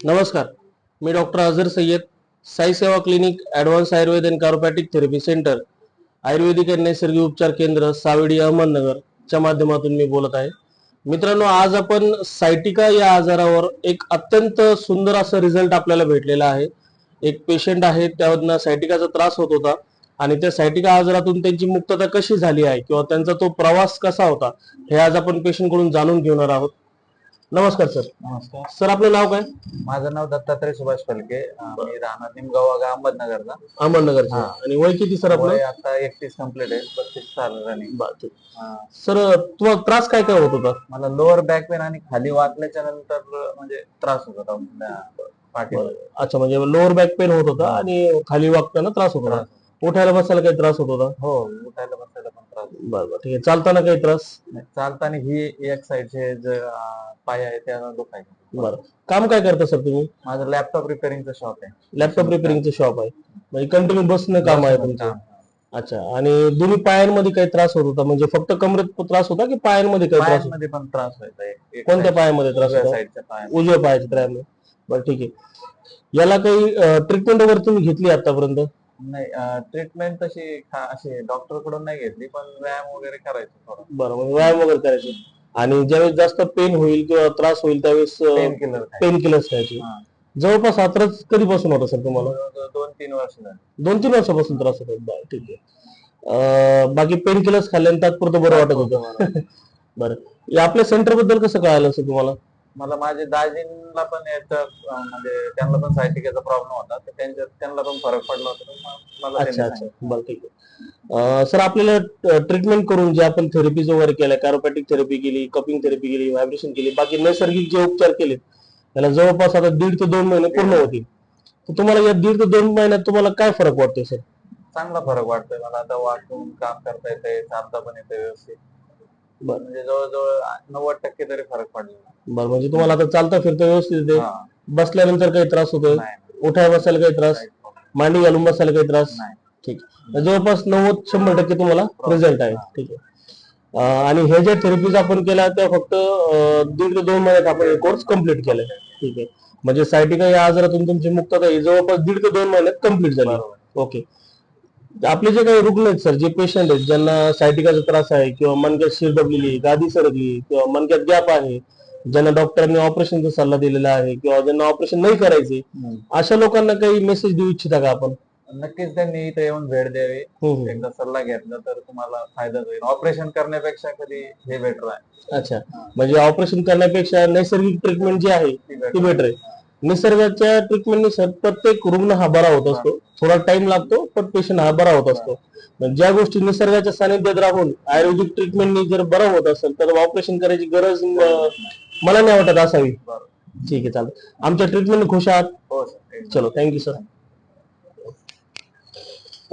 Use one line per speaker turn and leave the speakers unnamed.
नमस्कार. मी doctor Azhar Sayyed Sai Seva clinic advance Ayurveda and chiropathic therapy centre ayurvedic आणि नैसर्गिक उपचार केंद्र सावेडी अहमदनगर च्या माध्यमातून मी बोलत आहे. मित्रांनो आज आपण सायटिका या आजारावर एक अत्यंत सुंदर असा रिझल्ट आपल्याला भेटलेला आहे. एक पेशंट आहे त्यावरनं सायटिकाचा त्रास होत होता आणि त्या सायटिका आजारातून त्यांची मुक्तता कशी झाली आहे किंवा त्यांचा तो प्रवास कसा होता हे आज आपण पेशंटकडून जाणून घेणार आहोत. नमस्कार सर.
नमस्कार.
सर आपलं नाव काय?
माझं नाव दत्तात्रय सुभाष फलके मी राहणार निमगाव वागा अहमदनगरचा.
अहमदनगरचे. आणि वय किती सर आपलं?
वय आता एकतीस कंप्लीट आहे. पस्तीस चाल रनिंग
ठीक. सर तुम्हाला त्रास काय काय होत होता?
मला लोअर बॅक पेन आणि खाली वाकल्याच्या नंतर म्हणजे त्रास होत होता. अं, पाठीवर.
अच्छा म्हणजे लोअर बॅक पेन होत होता आणि खाली वागताना त्रास होत होता. उठायला बसायला काही त्रास होत होता?
हो उठायला बसायला.
बरं बरं. ठीक आहे चालताना काही त्रास?
नाही, चालताना ही एक साईडचे जे अं, पाय आहे त्या दुखायचे
बरं. काम काय करता सर तुम्ही?
माझं लॅपटॉप रिपेअरिंगचं शॉप आहे.
लॅपटॉप रिपेअरिंगचं शॉप आहे. म्हणजे कंटिन्यू बसणं काम आहे तुमचं. अच्छा. आणि दोन्ही पायांमध्ये काही त्रास होत होता? म्हणजे फक्त कमरेत त्रास होता की पायांमध्ये काही त्रास होता?
पायांमध्ये पण त्रास व्हायचा एक- एक
कोणत्या पायामध्ये त्रास होता?
साईडच्या
उजव्या पायाच्या त्रायामध्ये बरं ठीक आहे. याला काही ट्रीटमेंट वगैरे तुम्ही घेतली आतापर्यंत?
नाही ट्रीटमेंट तशी खा- अशी डॉक्टरकडून नाही घेतली पण व्यायाम वगैरे करायचो थोडा.
बरं म्हणजे व्यायाम वगैरे करायचे. आणि ज्यावेळेस जास्त पेन होईल किंवा त्रास होईल त्यावेळेस
पेन किलर
पेन किलर्स खायचे. जवळपास हा त्रास कधीपासून होता सर तुम्हाला?
दोन तीन वर्ष झाली.
दोन तीन वर्षापासून त्रास होता बरं ठीक आहे. अं, बाकी पेन किलर्स खाल्ल्याने तात्पुरतं बरं वाटत होतं. बरं. या आपल्या सेंटरबद्दल कसं कळालं सर तुम्हाला?
मला माझे दाजींना पण याचा म्हणजे त्यांना पण सायटिकाचा प्रॉब्लेम होता तर त्यांच्या त्यांना पण फरक पडला होता तर म- मला
अच्छा
त्यांनी
अच्छा. बरं ठीक आहे. सर आपल्याला ट्रीटमेंट करून जे आपण थेरपीज वगैरे केल्या कॅरोपॅटिक थेरपी केली कपिंग थेरपी केली व्हायब्रेशन केली बाकी नैसर्गिक जे उपचार केले त्याला जवळपास आता दीड ते दोन महिने पूर्ण होतील. तर तुम्हाला या दीड ते दोन महिन्यात तुम्हाला काय फरक वाटतोय सर?
चांगला फरक वाटतोय मला. आता वाटून काम करता येते चालता पण येते व्यवस्थित.
बरं.
म्हणजे जवळजवळ नव्वद टक्के तरी फरक पडला.
बरं म्हणजे तुम्हाला आता चालता फिरता व्यवस्थित येते
हा,
बसल्यानंतर काही त्रास होतोय.
नाही
उठाय बसायला काही त्रास. मांडी घालून बसायला काही त्रास.
नाही.
ठीक तर जवळपास नव्वद शंभर टक्के तुम्हाला रिझल्ट आहे. ठीक आहे. अं, आणि हे ज्या थेरपीज आपण केल्या त्या फक्त अं, दीड ते दोन महिन्यात आपण कोर्स कंप्लीट केलाय ठीक आहे. म्हणजे सायटिका या आजारातून तुमची मुक्तता ही जवळपास दीड ते दोन महिन्यात कंप्लीट झाली.
बरोबर.
ओके आपले जे काही रुग्ण आहेत सर जे पेशंट आहेत ज्यांना सायटिकाचा त्रास आहे किंवा मनक्यात शिर दबलेली गादी सरकली किंवा मनक्यात गॅप आहे ज्यांना डॉक्टरांनी ऑपरेशनचा सल्ला दिलेला आहे किंवा ज्यांना ऑपरेशन नाही करायचे. अशा लोकांना काही मेसेज देऊ इच्छिता का आपण?
नक्कीच त्यांनी इथे येऊन भेट द्यावी. एकदा सल्ला घेतला तर तुम्हाला फायदा होईल. ऑपरेशन करण्यापेक्षा कधी हे बेटर आहे.
अच्छा. म्हणजे ऑपरेशन करण्यापेक्षा नैसर्गिक ट्रीटमेंट जी आहे
ती
बेटर आहे. निसर्गाच्या ट्रीटमेंटने सर प्रत्येक रुग्ण हा बरा होत असतो. थोडा टाइम लागतो पण पेशंट हा बरा होत असतो. ज्या गोष्टी निसर्गाच्या सानिध्यात राहून आयुर्वेदिक ट्रीटमेंटनी जर बरा होत असेल तर ऑपरेशन करायची गरज मला नाही वाटत असावी. ठीक आहे चालेल. आमच्या ट्रीटमेंट खुश आहात.
हो
चलो थँक्यू सर